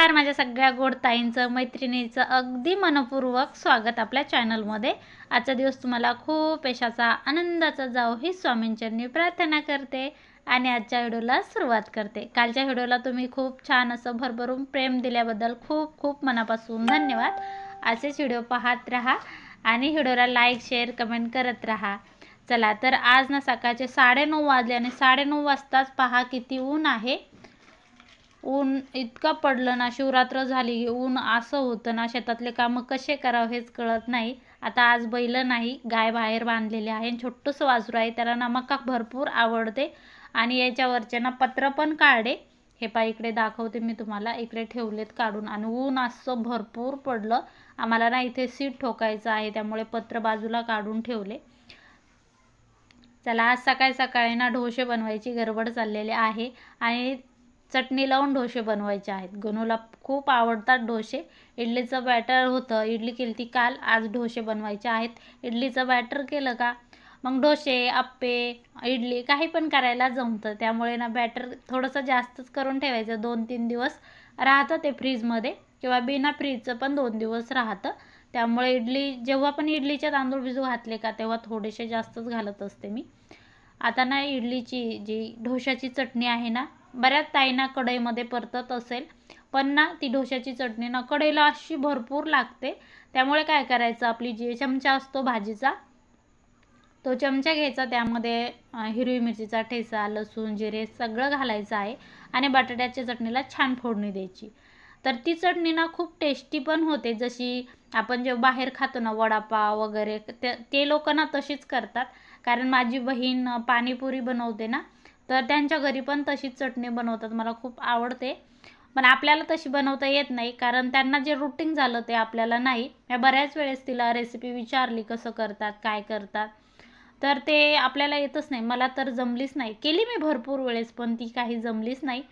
नमस्कार माझ्या सगळ्या गोड ताईंचं मैत्रिणीचं अगदी मनपूर्वक स्वागत आपल्या चॅनलमध्ये. आजचा दिवस तुम्हाला खूप यशाचा आनंदाचा जाओ ही स्वामींचरणी प्रार्थना करते आणि आजच्या व्हिडिओला सुरुवात करते. कालच्या व्हिडिओला तुम्ही खूप छान असं भरभरून प्रेम दिल्याबद्दल खूप खूप मनापासून धन्यवाद. असेच व्हिडिओ पाहत राहा आणि व्हिडिओला लाईक शेअर कमेंट करत राहा. चला तर आज ना सकाळचे साडेनऊ वाजले आणि साडेनऊ वाजताच पहा किती ऊन आहे. ऊन इतकं पडलं ना शिवरात्र झाली की ऊन असं होतं ना शेतातले कामं कसे करावं हेच कळत नाही. आता आज बैल नाही गाय बाहेर बांधलेले आहे छोटंसं वासरू आहे त्याला ना मका भरपूर आवडते. आणि याच्यावरचे ना पत्र पण काढे. हे पा इकडे दाखवते मी तुम्हाला. इकडे ठेवलेत काढून. आणि ऊन असं भरपूर पडलं. आम्हाला ना इथे सीट ठोकायचं आहे त्यामुळे पत्र बाजूला काढून ठेवले. चला आज सकाळी सकाळी ना ढोसे बनवायची गडबड चाललेली आहे. आणि चटणी लावून डोसे बनवायचे आहेत. गणूला खूप आवडतात डोसे. इडलीचं बॅटर होतं. इडली केली ती काल. आज डोसे बनवायचे आहेत. इडलीचं बॅटर केलं का? मग डोसे आप्पे इडली काही पण करायला जमतं. त्यामुळे ना बॅटर थोडंसं जास्तच करून ठेवायचं. दोन तीन दिवस राहतं ते फ्रीजमध्ये किंवा बिना फ्रीजचं पण दोन दिवस राहतं. त्यामुळे इडली जेव्हा पण इडलीचे तांदूळ भिजू घातले का तेव्हा थोडेसे जास्तच घालत असते मी. आता ना इडलीची जी ढोशाची चटणी आहे ना बऱ्याच ताईना कढईमध्ये परतत असेल पण ना ती ढोशाची चटणी ना कढईला अशी भरपूर लागते. त्यामुळे काय करायचं आपली जी चमचा असतो भाजीचा तो चमचा घ्यायचा त्यामध्ये हिरवी मिरचीचा ठेचा लसूण जिरे सगळं घालायचं आहे आणि बटाट्याच्या चटणीला छान फोडणी द्यायची. तर ती चटणी ना खूप टेस्टी पण होते जशी आपण जे बाहेर खातो ना वडापाव वगैरे ते ते लोक ना तशीच करतात. कारण माझी बहीण पाणीपुरी बनवते ना तर त्यांच्या घरी पण तशीच चटणी बनवतात मला खूप आवडते. पण आपल्याला तशी बनवता येत नाही कारण त्यांना जे रुटीन झालं ते आपल्याला नाही. मी बऱ्याच वेळेस तिला रेसिपी विचारली कसं करतात काय करतात. तर ते आपल्याला येतच नाही मला तर जमलीच नाही. केली मी भरपूर वेळेस पण ती काही जमलीच नाही.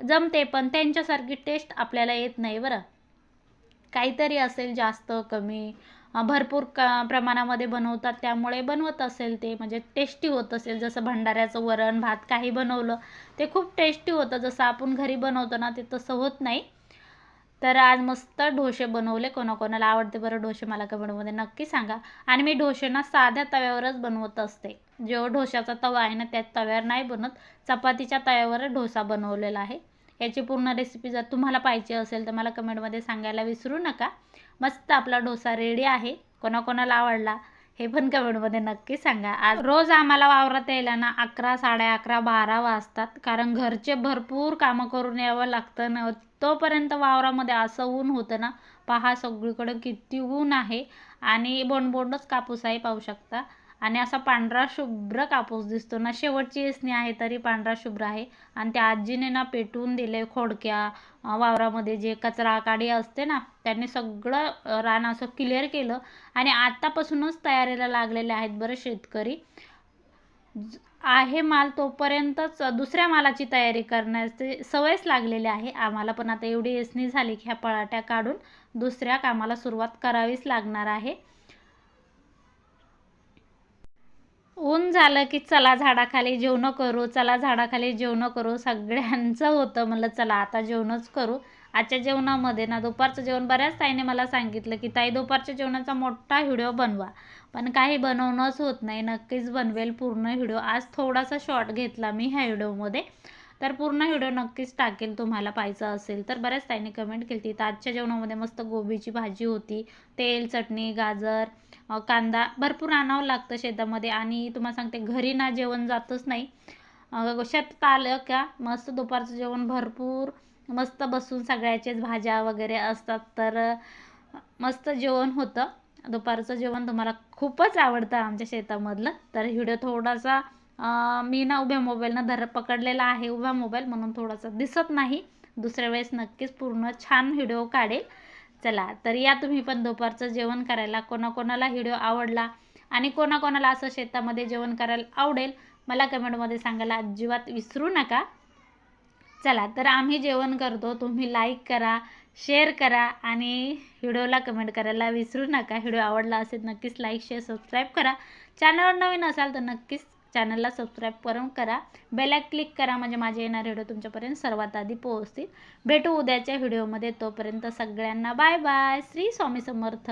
जमते पण त्यांच्यासारखी टेस्ट आपल्याला येत नाही बरं. काहीतरी असेल जास्त कमी भरपूर का प्रमाणामध्ये बनवतात. त्यामुळे बनवत असेल ते. म्हणजे टेस्टी होत असेल. जसं भंडाऱ्याचं वरण भात काही बनवलं ते खूप टेस्टी होतं. जसं आपण घरी बनवतो ना ते तसं होत नाही. तर आज मस्त ढोसे बनवले. कोणाकोणाला आवडते बरं ढोसे मला कमेंटमध्ये नक्की सांगा. आणि मी ढोसे ना साध्या तव्यावरच बनवत असते. जो ढोशाचा तवा आहे ना त्या तव्यावर नाही बनत. चपातीच्या तव्यावरच डोसा बनवलेला आहे. याची पूर्ण रेसिपी जर तुम्हाला पाहिजे असेल तर मला कमेंटमध्ये सांगायला विसरू नका. मस्त आपला डोसा रेडी आहे. कोणाकोणाला आवडला हे पण कमेंटमध्ये नक्की सांगा. आज रोज आम्हाला वावरात यायला ना अकरा साडे अकरा बारा वाजतात. कारण घरचे भरपूर कामं करून यावं लागतं ना. तोपर्यंत वावरामध्ये असं ऊन होतं ना. पहा सगळीकडं किती ऊन आहे. आणि बोंडबोंडच कापूस आहे पाहू शकता. आणि असा पांढरा शुभ्र कापूस दिसतो. ना शेवटची येसणी आहे तरी पांढरा शुभ्र आहे. आणि त्या आजीने ना पेटवून दिले खोडक्या वावरामध्ये जे कचरा काडी असते ना त्यांनी सगळं रान असं क्लिअर केलं. आणि आत्तापासूनच तयारीला लागलेले आहेत बरं शेतकरी. आहे माल तोपर्यंतच दुसऱ्या मालाची तयारी करण्याची सवयच लागलेली आहे. आम्हाला पण आता एवढी येसणी झाली की ह्या पळाट्या काढून दुसऱ्या कामाला सुरुवात करावीच लागणार आहे. ऊन झालं की चला झाडाखाली जेवणं करू चला झाडाखाली जेवणं करू. सगळ्यांचं होतं म्हणलं चला आता जेवणच करू. आजच्या जेवणामध्ये ना दुपारचं जेवण बऱ्याच ताईने मला सांगितलं की ताई दुपारच्या जेवणाचा मोठा व्हिडिओ बनवा. पण काही बनवणंच होत नाही. नक्कीच बनवेल पूर्ण व्हिडिओ. आज थोडासा शॉर्ट घेतला मी ह्या व्हिडिओमध्ये. तर पूर्ण व्हिडिओ नक्कीच टाकेल तुम्हाला पाहायचं असेल तर. बऱ्याच ताईने कमेंट केली तर आजच्या जेवणामध्ये मस्त गोबीची भाजी होती. तेल चटणी गाजर कांदा भरपूर आणावं लागतं शेतामध्ये. आणि तुम्हाला सांगते घरी ना जेवण जातच नाही. शेतात आलं का मस्त दुपारचं जेवण भरपूर मस्त बसून सगळ्याचेच भाज्या वगैरे असतात. तर मस्त जेवण होतं. दुपारचं जेवण तुम्हाला खूपच आवडतं आमच्या शेतामधलं. तर व्हिडिओ थोडासा मी ना उभ्या मोबाईलनं धर पकडलेला आहे उभ्या मोबाईल म्हणून थोडासा दिसत नाही. दुसऱ्या वेळेस नक्कीच पूर्ण छान व्हिडिओ काढेल. चला तर या तुम्ही पण दुपारचं जेवण करायला. कोणाकोणाला व्हिडिओ आवडला आणि कोणाकोणाला असं शेतामध्ये जेवण करायला आवडेल मला कमेंटमध्ये सांगायला अजिबात विसरू नका. चला तर आम्ही जेवण करतो. तुम्ही लाईक करा शेअर करा आणि व्हिडिओला कमेंट करायला विसरू नका. व्हिडिओ आवडला असेल नक्कीच लाईक शेअर सबस्क्राईब करा. चॅनलवर नवीन असाल तर नक्कीच चॅनलला सबस्क्राईब करून करा. बेलॅक क्लिक करा म्हणजे माझे येणारे व्हिडिओ तुमच्यापर्यंत सर्वात आधी पोहोचतील. भेटू उद्याच्या व्हिडिओमध्ये. तोपर्यंत सगळ्यांना बाय बाय. श्री स्वामी समर्थ.